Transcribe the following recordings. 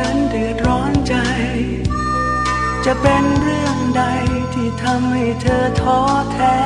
นั้นเดือดร้อนใจ จะเป็นเรื่องใดที่ทำให้เธอท้อแท้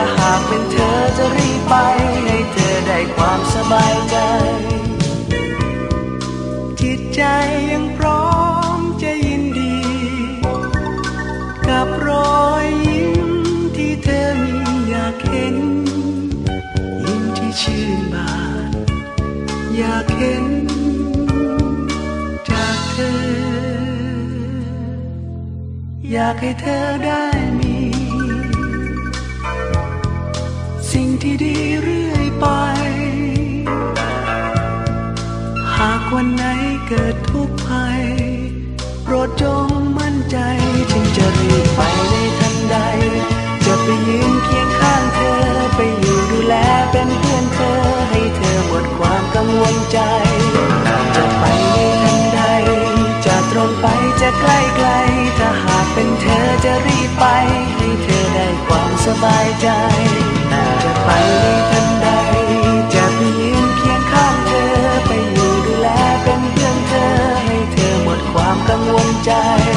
ถ้าหากเป็นเธอจะรีบไป ให้เธอได้ความสบายใจ จิตใจยังพร้อมจะยินดี กับรอยยิ้มที่เธอมีอยากเห็น ยิ้มที่ชื่นบานอยากเห็นจากเธอ อยากให้เธอได้มี สิ่งที่ดีเรื่อยไป หากวันไหนเกิดทุกข์ภัย โปรดจงมั่นใจจึงจะรีบไปในทันใด จะไปยืนเคียงข้างเธอ ไปอยู่ดูแลเป็นเพื่อนเธอ ให้เธอหมดความกังวลใจ จะไปในทันใด จะตรงไปจะใกล้ไกล ถ้าหากเป็นเธอจะรีบไป ให้เธอได้ความสบายใจ die.